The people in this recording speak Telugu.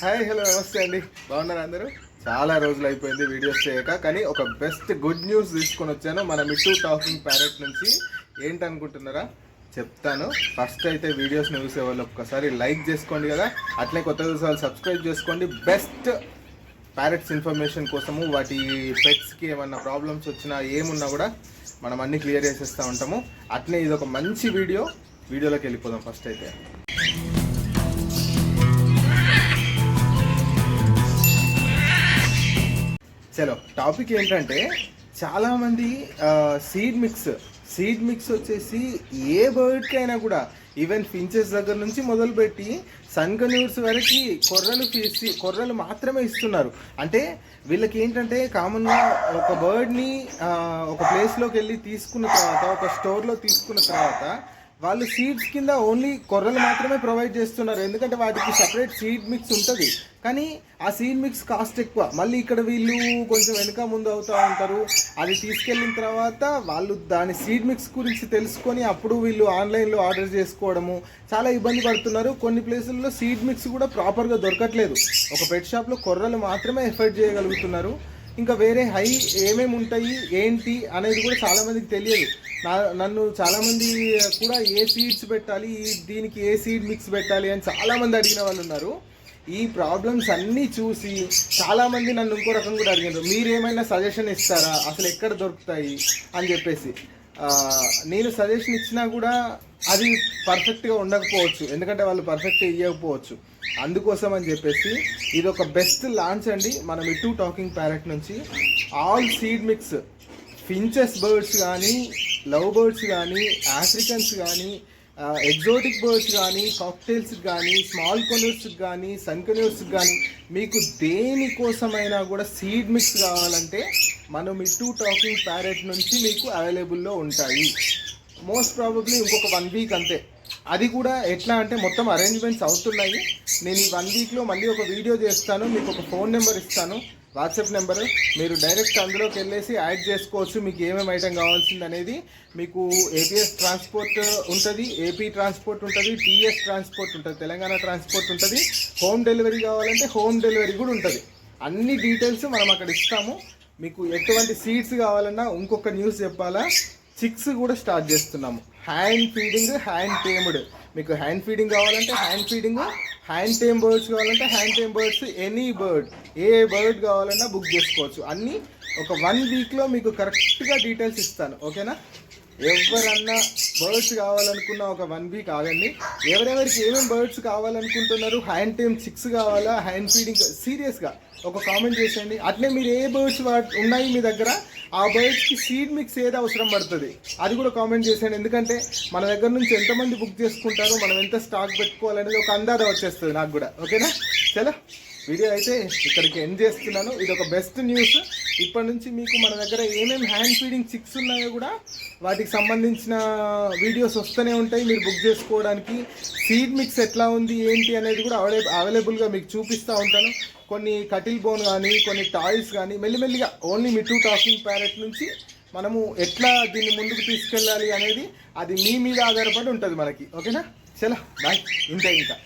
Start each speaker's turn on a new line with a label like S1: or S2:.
S1: హాయ్ హలో నమస్తే అండి. బాగున్నారు అందరూ? చాలా రోజులు అయిపోయింది వీడియోస్ చేయక కానీ ఒక బెస్ట్ గుడ్ న్యూస్ తీసుకొని వచ్చాను. మన మిట్టు టాకింగ్ ప్యారెట్ నుంచి. ఏంటనుకుంటున్నారా? చెప్తాను. ఫస్ట్ అయితే వీడియోస్ని చూసే వాళ్ళు ఒక్కసారి లైక్ చేసుకోండి కదా. అట్లే కొత్త చూసే వాళ్ళు సబ్స్క్రైబ్ చేసుకోండి. బెస్ట్ ప్యారెట్స్ ఇన్ఫర్మేషన్ కోసము వాటి పెట్స్కి ఏమన్నా ప్రాబ్లమ్స్ వచ్చినా ఏమున్నా కూడా మనం అన్ని క్లియర్ చేసేస్తూ ఉంటాము. అట్లే ఇది ఒక మంచి వీడియో వీడియోలోకి వెళ్ళిపోదాం ఫస్ట్ అయితే. చలో టాపిక్ ఏంటంటే చాలామంది సీడ్ మిక్స్ సీడ్ మిక్స్ వచ్చేసి ఏ బర్డ్కైనా కూడా ఈవెన్ ఫించెస్ దగ్గర నుంచి మొదలుపెట్టి సన్కన్యూర్స్ వరకు కొర్రలు తీసి కొర్రలు మాత్రమే ఇస్తున్నారు. అంటే వీళ్ళకి ఏంటంటే కామన్గా ఒక బర్డ్ని ఒక ప్లేస్లోకి వెళ్ళి తీసుకున్న తర్వాత ఒక స్టోర్లో తీసుకున్న తర్వాత వాళ్ళు సీడ్స్ కింద ఓన్లీ కొర్రలు మాత్రమే ప్రొవైడ్ చేస్తున్నారు. ఎందుకంటే వాటికి సపరేట్ సీడ్ మిక్స్ ఉంటుంది. కానీ ఆ సీడ్ మిక్స్ కాస్ట్ ఎక్కువ. మళ్ళీ ఇక్కడ వీళ్ళు కొంచెం వెనుక ముందు అవుతూ ఉంటారు. అది తీసుకెళ్ళిన తర్వాత వాళ్ళు దాని సీడ్ మిక్స్ గురించి తెలుసుకొని అప్పుడు వీళ్ళు ఆన్లైన్లో ఆర్డర్ చేసుకోవడము చాలా ఇబ్బంది పడుతున్నారు. కొన్ని ప్లేసుల్లో సీడ్ మిక్స్ కూడా ప్రాపర్గా దొరకట్లేదు. ఒక పెట్ షాప్లో కొర్రలు మాత్రమే ఎఫర్ట్ చేయగలుగుతున్నారు. ఇంకా వేరే హై ఏమేమి ఉంటాయి ఏంటి అనేది కూడా చాలామందికి తెలియదు. నా నన్ను చాలామంది కూడా ఏ సీడ్స్ పెట్టాలి దీనికి ఏ సీడ్ మిక్స్ పెట్టాలి అని చాలామంది అడిగిన వాళ్ళు ఉన్నారు. ఈ ప్రాబ్లమ్స్ అన్నీ చూసి చాలామంది నన్ను ఇంకో రకం కూడా అడిగారు మీరేమైనా సజెషన్ ఇస్తారా? అసలు ఎక్కడ దొరుకుతాయి? అని చెప్పేసి. నేను సజెషన్ ఇచ్చినా కూడా అది పర్ఫెక్ట్గా ఉండకపోవచ్చు. ఎందుకంటే వాళ్ళు పర్ఫెక్ట్ ఇవ్వకపోవచ్చు అందుకోసం అని చెప్పేసి ఇది ఒక బెస్ట్ లాంచ్ అండి. మనం ఇటు టాకింగ్ ప్యారెట్ నుంచి all seed mix finches birds కానీ లవ్ బర్డ్స్ కానీ ఆఫ్రికన్స్ కానీ ఎగ్జోటిక్ బర్డ్స్ కానీ కాక్టైల్స్ కానీ స్మాల్ కొనర్స్ కానీ సన్ సన్కనర్స్ కానీ మీకు దేనికోసమైనా కూడా సీడ్ మిక్స్ కావాలంటే మనం మిట్టు టాకింగ్ ప్యారెట్ నుంచి మీకు అవైలబుల్లో ఉంటాయి. మోస్ట్ ప్రాబబ్లీ ఇంకొక వన్ వీక్ అంతే. అది కూడా ఎట్లా అంటే మొత్తం అరేంజ్మెంట్స్ అవుతున్నాయి. నేను ఈ వన్ వీక్లో మళ్ళీ ఒక వీడియో చేస్తాను మీకు ఒక ఫోన్ నెంబర్ ఇస్తాను. WhatsApp number. మీరు డైరెక్ట్ అందులోకి వెళ్ళేసి యాడ్ చేసుకోవచ్చు. మీకు ఏమేమి ఐటెం కావాల్సింది అనేది. మీకు ఏపీఎస్ ట్రాన్స్పోర్ట్ ఉంటుంది. ఏపీ ట్రాన్స్పోర్ట్ ఉంటుంది. టీఎస్ ట్రాన్స్పోర్ట్ ఉంటుంది. తెలంగాణ ట్రాన్స్పోర్ట్ ఉంటుంది. హోమ్ డెలివరీ కావాలంటే హోమ్ డెలివరీ కూడా ఉంటుంది. అన్ని డీటెయిల్స్ మనం అక్కడ ఇస్తాము. మీకు ఎటువంటి సీట్స్ కావాలన్నా ఇంకొక న్యూస్ చెప్పాలా? చిక్స్ కూడా స్టార్ట్ చేస్తున్నాము. Hand feeding hand tamed. మీకు హ్యాండ్ ఫీడింగ్ కావాలంటే hand feeding hand tame birds కావాలంటే hand tame birds any bird ఏ బర్డ్ కావాలన్నా బుక్ చేసుకోవచ్చు. అన్నీ ఒక వన్ వీక్లో మీకు కరెక్ట్గా డీటెయిల్స్ ఇస్తాను. ఓకేనా ఎవరన్నా బర్డ్స్ కావాలనుకున్న ఒక వన్ వీక్ ఆగండి. ఎవరెవరికి ఏమేమి బర్డ్స్ కావాలనుకుంటున్నారు హ్యాండ్ టైమ్ సిక్స్ కావాలా హ్యాండ్ ఫీడింగ్ సీరియస్గా ఒక కామెంట్ చేసేయండి. అట్లే మీరు ఏ బర్డ్స్ ఉన్నాయి మీ దగ్గర ఆ బర్డ్స్కి సీడ్ మిక్స్ ఏది అవసరం పడుతుంది? అది కూడా కామెంట్ చేసేయండి. ఎందుకంటే మన దగ్గర నుంచి ఎంతమంది బుక్ చేసుకుంటారో మనం ఎంత స్టాక్ పెట్టుకోవాలనేది ఒక అందాజ వచ్చేస్తుంది నాకు కూడా. ఓకేనా? చలో. వీడియో అయితే ఇక్కడికి ఎండ్ చేస్తున్నాను. ఇది ఒక బెస్ట్ న్యూస్ ఇప్పటి నుంచి మీకు మన దగ్గర ఏమేమి హ్యాండ్ ఫీడింగ్ చిక్స్ ఉన్నాయో కూడా వాటికి సంబంధించిన వీడియోస్ వస్తూనే ఉంటాయి. మీరు బుక్ చేసుకోవడానికి సీడ్ మిక్స్ ఎట్లా ఉంది ఏంటి అనేది కూడా అవైలే అవైలబుల్గా మీకు చూపిస్తూ ఉంటాను. కొన్ని కటిల్ బోన్ కానీ కొన్ని టాయ్స్ కానీ మెల్లిమెల్లిగా ఓన్లీ మీ టూ టాకింగ్ ప్యారెట్ నుంచి మనము ఎట్లా దీన్ని ముందుకు తీసుకెళ్ళాలి అనేది అది మీ మీద ఆధారపడి ఉంటుంది మనకి. ఓకేనా? చలో బాయ్ ఇంతే ఇంకా.